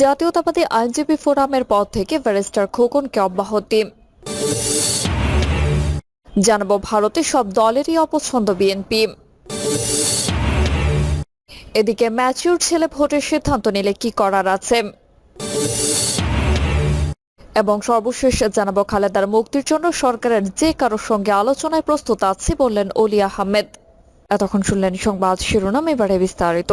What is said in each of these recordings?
জাতীয়তাবাদী আইনজীবী ফোরামের পদ থেকে ব্যারিস্টার খোকনকে অব্যাহতি। জানাব, ভারতে সব দলেরই অপছন্দ বিএনপি। এদিকে ম্যাচিউর ছেলে ভোটের সিদ্ধান্ত নিলে কি করার আছে? এবং সর্বশেষ জানাব, খালেদার মুক্তির জন্য সরকারের যে কারোর সঙ্গে আলোচনায় প্রস্তুত আছে বললেন অলি আহমেদ। এতক্ষণ শুনলেন সংবাদ শিরোনাম, এবারে বিস্তারিত।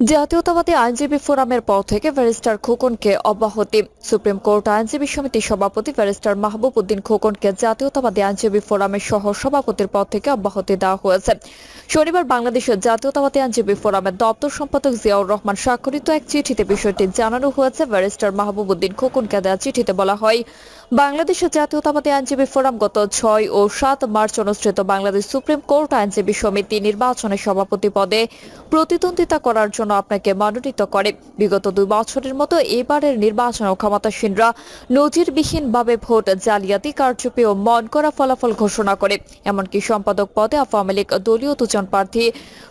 জাতীয়তাবাদী আইনজীবী ফোরামের পর থেকে ব্যারিস্টার খোকনকে অব্যাহতি। সুপ্রিম কোর্ট আইনজীবী সমিতির সভাপতি ব্যারিস্টার মাহবুব উদ্দিন খোকনকে জাতীয়তাবাদী আইনজীবী ফোরামের সহ সভাপতির পদ থেকে অব্যাহতি দেওয়া হয়েছে। শনিবার বাংলাদেশের জাতীয়তাবাদী আইনজীবী ফোরামের দপ্তর সম্পাদক জিয়াউর রহমান স্বাক্ষরিত এক চিঠিতে বিষয়টি জানানো হয়েছে। ব্যারিস্টার মাহবুব উদ্দিন খোকনকে দেওয়া চিঠিতে বলা হয়, বাংলাদেশের জাতীয়তাবাদী আইনজীবী ফোরাম গত ছয় ও সাত মার্চ অনুষ্ঠিত বাংলাদেশ সুপ্রিম কোর্ট আইনজীবী সমিতি নির্বাচনের সভাপতি পদে প্রতিদ্বন্দ্বিতা করার জন্য আপনাকে মনোনীত করে। বিগত দুই বছরের মতো এবারের নির্বাচনে ক্ষমতাসীনরা নজিরবিহীনভাবে ভোট জালিয়াতি কারচুপি ও মন করা ফলাফল ঘোষণা করে। এমনকি সম্পাদক পদে আওয়ামী লীগ দলীয় দুজন প্রার্থী,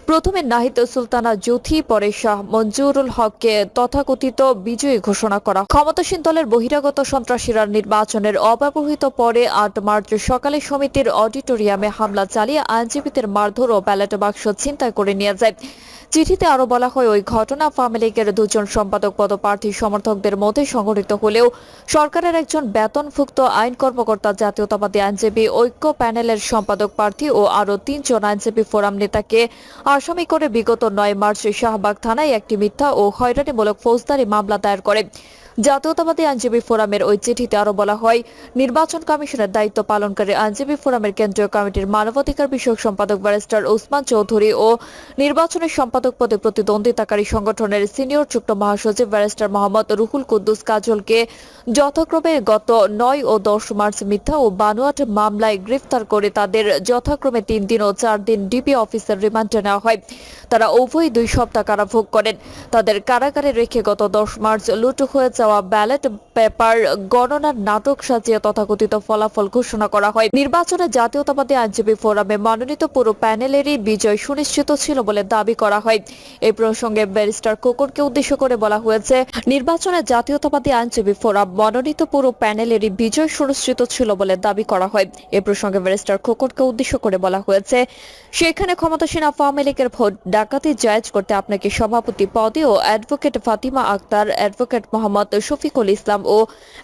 প্রথমে নাহিদ সুলতানা জুথি পরে শাহ মঞ্জুরুল হককে তথাকথিত বিজয়ী ঘোষণা করা। ক্ষমতাসীন দলের বহিরাগত সন্ত্রাসীরা নির্বাচনের অব্যবহৃত পরে আট মার্চ সকালে সমিতির অডিটোরিয়ামে হামলা চালিয়ে আইনজীবীদের মারধর ও ব্যালট বাক্স ছিনতাই করে নিয়ে যায়। চিঠিতে আরও বলা হয় ওই ঘটনা আওয়ামী লীগের দুজন সম্পাদক পদপ্রার্থী সমর্থকদের মধ্যে সংঘটিত হলেও সরকারের একজন বেতনভুক্ত আইন কর্মকর্তা, জাতীয়তাবাদী আইনজীবী, ঐক্য প্যানেলের সম্পাদক প্রার্থী ও আরও তিনজন আইনজীবী ফোরাম নেতাকে আসামি করে বিগত নয় মার্চ শাহবাগ থানায় একটি মিথ্যা ও হয়রানিমূলক ফৌজদারি মামলা দায়ের করে। জাতীয়তাবাদী আইনজীবী ফোরামের ওই চিঠিতে আরও বলা হয়, নির্বাচন কমিশনের দায়িত্ব পালনকারী আইনজীবী ফোরামের কেন্দ্রীয় কমিটির মানবাধিকার বিষয়ক সম্পাদক ব্যারিস্টার ওসমান চৌধুরী ও নির্বাচনের সম্পাদক পদে প্রতিদ্বন্দ্বিতাকারী সংগঠনের সিনিয়র যুক্ত মহাসচিব ব্যারিস্টার মোহাম্মদ রুহুল কুদ্দুস কাজলকে যথাক্রমে গত নয় ও দশ মার্চ মিথ্যা ও বানোয়াট মামলায় গ্রেফতার করে তাদের যথাক্রমে তিন দিন ও চার দিন ডিপি অফিসের রিমান্ডে নেওয়া হয়। তারা উভয় দুই সপ্তাহ কারাভোগ করেন। তাদের কারাগারে রেখে গত দশ মার্চ লুট হয়ে যাওয়া ব্যালট, পেপার, গণনার নাটক সাজিয়ে তথাকথিত ফলাফল ঘোষণা করা হয়। নির্বাচনে জাতীয়তাবাদী আইনজীবী ফোরামে মনোনীত পুরো প্যানেলেরই বিজয় সুনিশ্চিত ছিল বলে দাবি করা হয়। এই প্রসঙ্গে ব্যারিস্টার কোকরকে উদ্দেশ্য করে বলা হয়েছে, নির্বাচনে জাতীয়তাবাদী আইনজীবী ফোরাম মনোনীত পুরো প্যানেলেরই বিজয় সুনিশ্চিত ছিল বলে দাবি করা হয়। এ প্রসঙ্গে ব্যারিস্টার খোকনকে উদ্দেশ্য করে বলা হয়েছে, সেখানে ক্ষমতাসীন আওয়ামী লীগের ভোট, ডাকাতি জায়েজ করতে আপনাকে সভাপতি পদে ও অ্যাডভোকেট ফাতিমা আক্তার, অ্যাডভোকেট মোহাম্মদ শফিকুল ইসলাম ও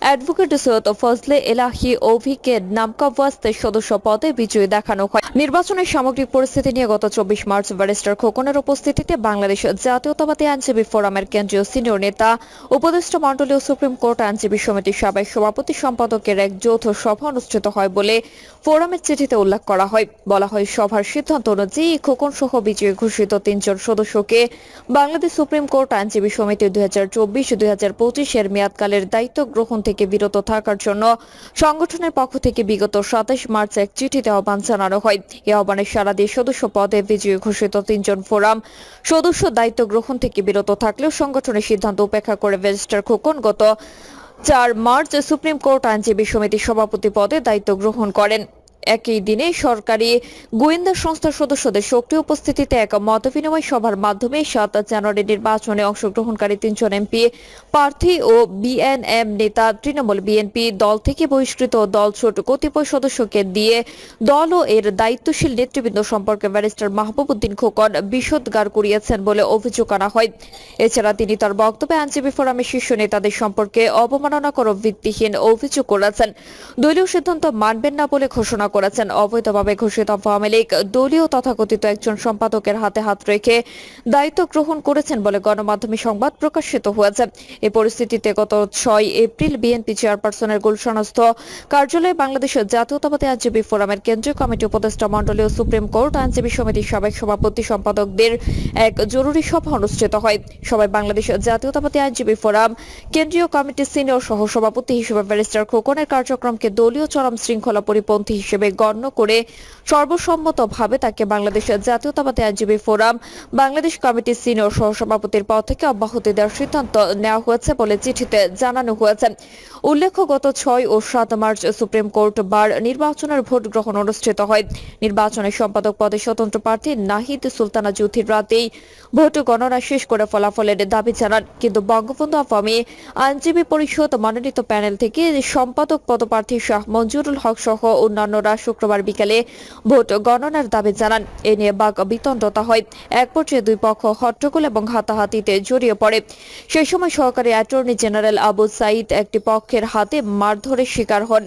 অ্যাডভোকেট সৈয়দ ফজলে এলাহি ওভিকে নামকাওয়াস্তের সদস্য পদে বিজয়ী দেখানো হয়। নির্বাচনের সামগ্রিক পরিস্থিতি নিয়ে গত চব্বিশ মার্চ ব্যারিস্টার খোকনের উপস্থিতিতে বাংলাদেশ জাতীয়তাবাদী আইনজীবী ফোরামের কেন্দ্রীয় সিনিয়র নেতা, উপদেষ্টা মন্ডলীয় সুপ্রিম কোর্ট আইনজীবী সমিতির সাবেক সভাপতি সম্পাদকের এক যৌথ সভা অনুষ্ঠিত হয় বলে ফোরামের চিঠিতে উল্লেখ করা হয়। বলা হয়, সভার সিদ্ধান্ত অনুযায়ী খোকন সহ বিজয়ী ঘোষিত তিনজন সদস্যকে বাংলাদেশ সুপ্রিম কোর্ট আইনজীবী সমিতি দুই হাজার চব্বিশ, দুই হাজার পঁচিশের মেয়াদকালের দায়িত্ব গ্রহণ থেকে বিরত থাকার জন্য সংগঠনের পক্ষ থেকে বিগত সাতাশ মার্চ এক চিঠিতে আহ্বান জানানো হয়। এ আহ্বানে সারা দিয়ে সদস্য পদে বিজয়ী ঘোষিত তিনজন ফোরাম সদস্য দায়িত্ব গ্রহণ থেকে বিরত থাকলেও সংগঠনের সিদ্ধান্ত উপেক্ষা করে ব্যারিস্টার খোকন গত চার মার্চ সুপ্রিম কোর্ট আইনজীবী সমিতির সভাপতি পদে দায়িত্ব গ্রহণ করেন। একই দিনে সরকারি গোয়েন্দা সংস্থার সদস্যদের সক্রিয় উপস্থিতিতে এক মতবিনিময় সভার মাধ্যমে সাত জানুয়ারি নির্বাচনে অংশগ্রহণকারী তিনজন এমপি, প্রার্থী ও বিএনএম নেতা তৃণমূল বিএনপি দল থেকে বহিষ্কৃত দল ছোট কতিপয় সদস্যকে দিয়ে দল ও এর দায়িত্বশীল নেতৃবৃন্দ সম্পর্কে ব্যারিস্টার মাহবুব উদ্দিন খোকন বিশদগার করিয়েছেন বলে অভিযোগ আনা হয়। এছাড়া তিনি তার বক্তব্যে আইনজীবী ফোরামের শীর্ষ নেতাদের সম্পর্কে অবমাননাকর ভিত্তিহীন অভিযোগ করেছেন। দলীয় সিদ্ধান্ত মানবেন না বলে ঘোষণা করেছেন। অবৈধভাবে ঘোষিত আওয়ামী লীগ দলীয় তথাকথিত একজন সম্পাদকের হাতে হাত রেখে দায়িত্ব গ্রহণ করেছেন বলে গণমাধ্যমে সংবাদ প্রকাশিত হয়েছে। এই পরিস্থিতিতে গত ছয় এপ্রিল বিএনপি চেয়ারপারসনের গুলশানস্থ কার্যালয়ে বাংলাদেশের জাতীয়তাবাদী আইনজীবী ফোরামের কেন্দ্রীয় কমিটি উপদেষ্টা মন্ডলী ও সুপ্রিম কোর্ট, আইনজীবী সমিতির সাবেক সভাপতি সম্পাদকদের এক জরুরি সভা অনুষ্ঠিত হয়। সবাই বাংলাদেশ জাতীয়তাবাদী আইনজীবী ফোরাম, কেন্দ্রীয় কমিটির সিনিয়র সহ সভাপতি হিসেবে ব্যারিস্টার খোকনের কার্যক্রমকে দলীয় চরম শৃঙ্খলা পরিপন্থী হিসেবে হিসেবে গণ্য করে সর্বসম্মতভাবে তাকে বাংলাদেশের জাতীয়তাবাদী আইনজীবী ফোরাম, বাংলাদেশ কমিটির সিনিয়র সহসভাপতির পদ থেকে অব্যাহতি দেওয়ার সিদ্ধান্ত নেওয়া হয়েছে বলে চিঠিতে জানানো হয়েছে। উল্লেখ্য, গত ছয় ও সাত মার্চ সুপ্রিম কোর্ট বার নির্বাচনের ভোট গ্রহণ অনুষ্ঠিত হয়। নির্বাচনের সম্পাদক পদে স্বতন্ত্র প্রার্থী নাহিদ সুলতানা জুথির রাতেই ভোট গণনা শেষ করে ফলাফলের দাবি জানান। কিন্তু বঙ্গবন্ধু আওয়ামী আইনজীবী পরিষদ মনোনীত প্যানেল থেকে সম্পাদক পদপ্রার্থী শাহ মঞ্জুরুল হক সহ অন্যান্যরা শুক্রবার বিকেলে ভোট গণনার দাবি জানান। এ নিয়ে বাক বিতণ্ডতা হয়। এক পর্যায়ে দুই পক্ষ হট্টগোল এবং হাতাহাতিতে জড়িয়ে পড়ে। সেই সময় সহকারী অ্যাটর্নি জেনারেল আবু সাইদ একটি পক্ষের হাতে মারধরের শিকার হন।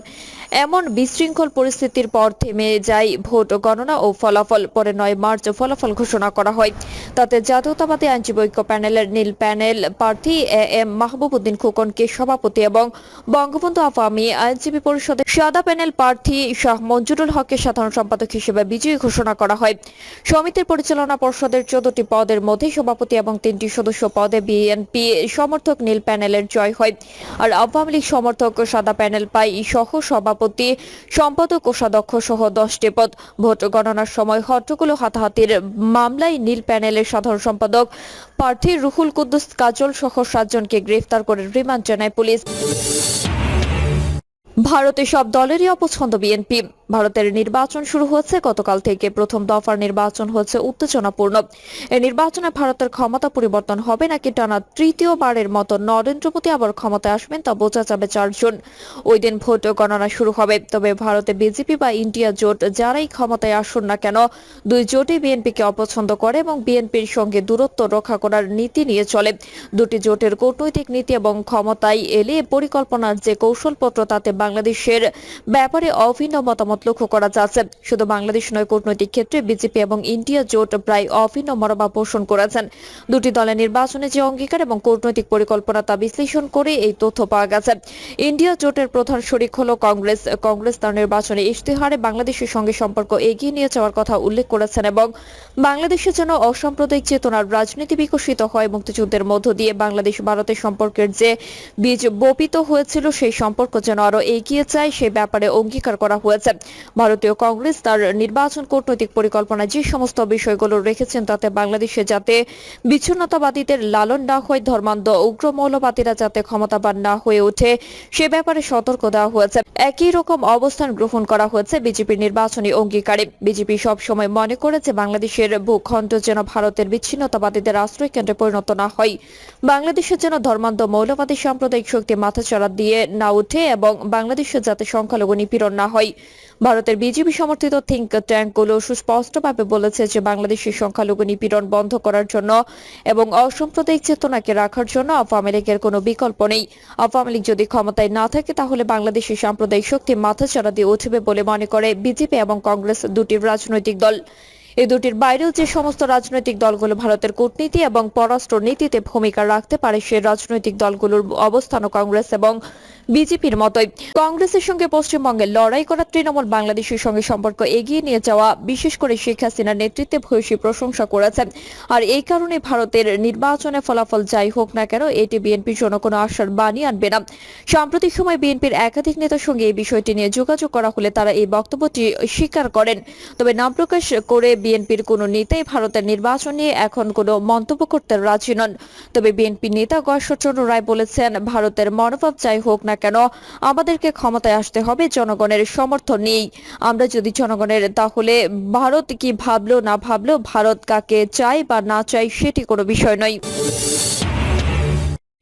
এমন বিশৃঙ্খল পরিস্থিতির পর থেমে যায় ভোট গণনা ও ফলাফল পরে নয় মার্চ ফলাফল ঘোষণা করা হয়। তাতে জাতীয়তাবাদী আইনজীবী ঐক্য প্যানেলের নীল প্যানেল প্রার্থী এ এম মাহবুবুদ্দিন খোকনকে সভাপতি এবং বঙ্গবন্ধু আওয়ামী আইনজীবী পরিষদের সাদা প্যানেল প্রার্থী শাহ মঞ্জুরুল হককে সাধারণ সম্পাদক হিসেবে বিজয়ী ঘোষণা করা হয়। সমিতির পরিচালনা পর্ষদের চোদ্দটি পদের মধ্যে সভাপতি এবং তিনটি সদস্য পদে বিএনপি সমর্থক নীল প্যানেলের জয় হয়। আর আওয়ামী লীগ সমর্থক সাদা প্যানেল পাই সহ সভাপতি সম্পাদক কোষাধ্যক্ষ সহ দশটি পদ। ভোট গণনার সময় হট্টগোল হাতাহাতির মামলায় নীল প্যানেলের সাধারণ সম্পাদক প্রার্থী রুহুল কুদ্দুস কাজল সহ সাতজনকে গ্রেফতার করে রিমান্ড জানায় পুলিশ। ভারতে সব দলেরই অপছন্দ বিএনপি। ভারতের নির্বাচন শুরু হয়েছে, গতকাল থেকে প্রথম দফার নির্বাচন হচ্ছে উত্তেজনাপূর্ণ। এই নির্বাচনে ভারতের ক্ষমতা পরিবর্তন হবে নাকি টানা তৃতীয়বারের মতো নরেন্দ্র মোদী আবার ক্ষমতায় আসবেন তা বোঝা যাবে চারজন। ওই দিন ভোট গণনা শুরু হবে, তবে ভারতে বিজেপি বা ইন্ডিয়া জোট যারাই ক্ষমতায় আসুন না কেন, দুই জোটই বিএনপিকে অপছন্দ করে এবং বিএনপির সঙ্গে দূরত্ব রক্ষা করার নীতি নিয়ে চলে। দুটি জোটের কূটনৈতিক নীতি এবং ক্ষমতায় এলে পরিকল্পনার যে কৌশলপত্র তাতে বাংলাদেশের ব্যাপারে অভিন্ন মতামত লক্ষ্য করা যাচ্ছে। শুধু বাংলাদেশ নয়, কূটনৈতিক ক্ষেত্রে বিজেপি এবং ইন্ডিয়া জোট প্রায় অভিন্ন মনোভাব পোষণ করেছেন। দুটি দলের নির্বাচনে যে অঙ্গীকার এবং কূটনৈতিক পরিকল্পনা তা বিশ্লেষণ করে এই তথ্য পাওয়া গেছে। ইন্ডিয়া জোটের প্রধান শরিক হল কংগ্রেস। কংগ্রেস তার নির্বাচনে ইশতেহারে বাংলাদেশের সঙ্গে সম্পর্ক এগিয়ে নিয়ে যাওয়ার কথা উল্লেখ করেছেন এবং বাংলাদেশের জন্য অসাম্প্রদায়িক চেতনার রাজনীতি বিকশিত হয় মুক্তিযুদ্ধের মধ্য দিয়ে। বাংলাদেশ ভারতের সম্পর্কের যে বীজ বপিত হয়েছিল, সেই সম্পর্ক যেন আরও এগিয়ে যায়, সে ব্যাপারে অঙ্গীকার করা হয়েছে। ভারতীয় কংগ্রেস তার নির্বাচন কূটনৈতিক পরিকল্পনায় যে সমস্ত বিষয়গুলো রেখেছেন তাতে বাংলাদেশে যাতে বিচ্ছিন্নতাবাদীদের লালন না হয়, ধর্মান্ধ উগ্র মৌলবাদীরা যাতে ক্ষমতাবান না হয়ে ওঠে, সে ব্যাপারে সতর্ক দেওয়া হয়েছে। একই রকম অবস্থান গ্রহণ করা হয়েছে বিজেপির নির্বাচনী অঙ্গীকারে। বিজেপি সবসময় মনে করে যে বাংলাদেশের ভূখণ্ড যেন ভারতের বিচ্ছিন্নতাবাদীদের আশ্রয় কেন্দ্রে পরিণত না হয়। বাংলাদেশের যেন ধর্মান্ধ মৌলবাদী সাম্প্রদায়িক শক্তি মাথাচাড়া দিয়ে না উঠে এবং বাংলাদেশের যাতে সংখ্যালঘু নিপীড়ন না হয়। ভারতের বিজেপি সমর্থিত থিঙ্ক ট্যাঙ্কগুলো সুস্পষ্টভাবে বলেছে যে বাংলাদেশের সংখ্যালঘু নিপীড়ন বন্ধ করার জন্য এবং অসাম্প্রদায়িক চেতনাকে রাখার জন্য আওয়ামী লীগের কোনো বিকল্প নেই। আওয়ামী লীগ যদি ক্ষমতায় না থাকে, তাহলে বাংলাদেশের সাম্প্রদায়িক শক্তি মাথাচাড়া দিয়ে উঠবে বলে মনে করে বিজেপি এবং কংগ্রেস দুটি রাজনৈতিক দল। এই দুটির বাইরেও যে সমস্ত রাজনৈতিক দলগুলো ভারতের কূটনীতি এবং পররাষ্ট্র নীতিতে ভূমিকা রাখতে পারে, সে রাজনৈতিক দলগুলোর অবস্থানও কংগ্রেস এবং বিজেপির মতোই। কংগ্রেসের সঙ্গে পশ্চিমবঙ্গে লড়াই করা তৃণমূল বাংলাদেশের সঙ্গে সম্পর্ক এগিয়ে নিয়ে যাওয়া, বিশেষ করে শেখ হাসিনার নেতৃত্বে ভূয়সী প্রশংসা করেছেন। আর এই কারণে ভারতের নির্বাচনে ফলাফল যাই হোক না কেন, এটি বিএনপির জন্য কোনো আশার বাণী আনবে না। সাম্প্রতিক সময় বিএনপির একাধিক নেতার সঙ্গে এই বিষয়টি নিয়ে যোগাযোগ করা হলে তারা এই বক্তব্যটি স্বীকার করেন। তবে নাম প্রকাশ করে বিএনপির কোনো নেতাই ভারতের নির্বাচন নিয়ে এখন কোনো মন্তব্য করতে রাজি নন। তবে বিএনপি নেতা গয়েশ্বরচন্দ্র রায় বলেছেন, ভারতের মনোভাব যাই হোক না কেন? আমাদেরকে ক্ষমতায় আসতে হবে, জনগণের সমর্থন নেই আমরা যদি জনগণের তাহলে ভারত কি ভাবলো না ভাবলো, ভারত কাকে চাই বা না চাই সেটি কোনো বিষয় নয়।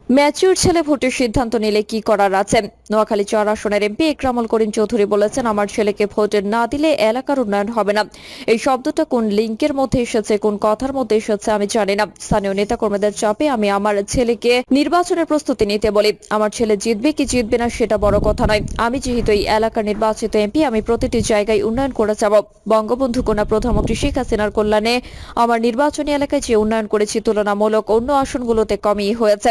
ম্যাচিউর ছেলে ভোটের সিদ্ধান্ত নিলে কি করার আছে? নোয়াখালী চর আসনের এমপি ইকরামুল করিম চৌধুরী বলেছেন, আমার ছেলেকে ভোটে না দিলে এলাকার উন্নয়ন হবে না। এই শব্দটা কোন লিঙ্কের মধ্যে এসেছে, কোন কথার মধ্যে এসেছে, আমি জানি না। স্থানীয় নেতাকর্মীদের চাপে আমি আমার ছেলেকে নির্বাচনের প্রস্তুতি নিতে বলি। আমার ছেলে জিতবে কি জিতবে না সেটা বড় কথা নয়। আমি যেহেতু এই এলাকার নির্বাচিত এমপি, আমি প্রতিটি জায়গায় উন্নয়ন করে যাব। বঙ্গবন্ধু কন্যা প্রধানমন্ত্রী শেখ হাসিনার কল্যাণে আমার নির্বাচনী এলাকায় যে উন্নয়ন করেছি তুলনামূলক অন্য আসনগুলোতে কমই হয়েছে।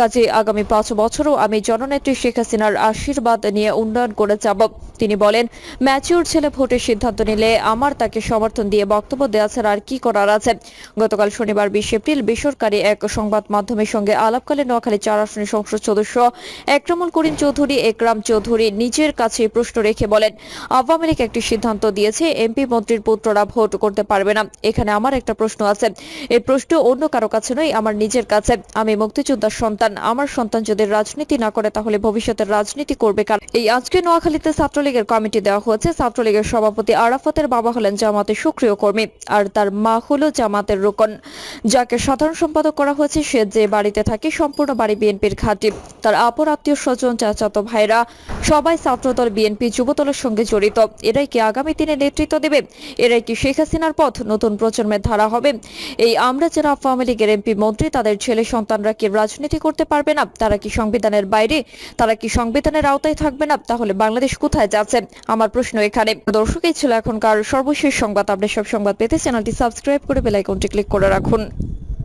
কাজে আগামী পাঁচ বছরও আমি জননেত্রী শেখ হাসিনার আশীর্বাদ নিয়ে উন্নয়ন করে যাব। তিনি বলেন ম্যাচিউর ছেলে ভোটের সিদ্ধান্ত নিলে আমার তাকে সমর্থন দিয়ে বক্তব্য দেওয়া ছাড়া আর কি করার আছে? গতকাল শনিবার বিশ এপ্রিল বেসরকারি এক সংবাদ মাধ্যমের সঙ্গে আলাপকালে নোয়াখালী চার আসনের সংসদ সদস্য একরামুল করিম চৌধুরী একরাম চৌধুরী নিজের কাছে প্রশ্ন রেখে বলেন, আওয়ামী লীগ একটি সিদ্ধান্ত দিয়েছে, এমপি মন্ত্রীর পুত্ররা ভোট করতে পারবে না। এখানে আমার একটা প্রশ্ন আছে। এই প্রশ্ন অন্য কারও কাছে নয়, আমার নিজের কাছে। আমি মুক্তিযোদ্ধার সন্তান। আমার সন্তান যদি রাজনীতি না করে তাহলে ভবিষ্যতের রাজনীতি করবে কার? এই আজকে নোয়াখালীতে ছাত্রলীগের কমিটি দেওয়া হয়েছে। ছাত্রলীগের সভাপতি আরাফাতের বাবা হলেন জামাতের সক্রিয় কর্মী আর তার মা হলো জামাতের রোকন। যাকে সাধারণ সম্পাদক করা হয়েছে, সে যে বাড়িতে থাকে সম্পূর্ণ বাড়ি বিএনপির ঘাঁটি তার আপর আত্মীয় স্বজন, চাচাতো ভাইরা সবাই ছাত্রদল বিএনপি যুবদলের সঙ্গে জড়িত। এরাই কি আগামী দিনে নেতৃত্ব দেবে? এরাই কি শেখ হাসিনার পথ নতুন প্রজন্মের ধারা হবে? এই আমরা যারা আওয়ামী লীগের এমপি, মন্ত্রী, তাদের ছেলে সন্তানরা কি রাজনীতি করতে পারবে না। তারা কি সংবিধানের বাইরে? তারা কি সংবিধানের আওতায় থাকবে না? তাহলে বাংলাদেশ কোথায় যাচ্ছে? আমার প্রশ্ন এখানে। দর্শক, এই ছিল এখনকার সর্বশেষ সংবাদ। আপনি সব সংবাদ পেতে চ্যানেলটি সাবস্ক্রাইব করে বেল আইকনটি ক্লিক করে রাখুন।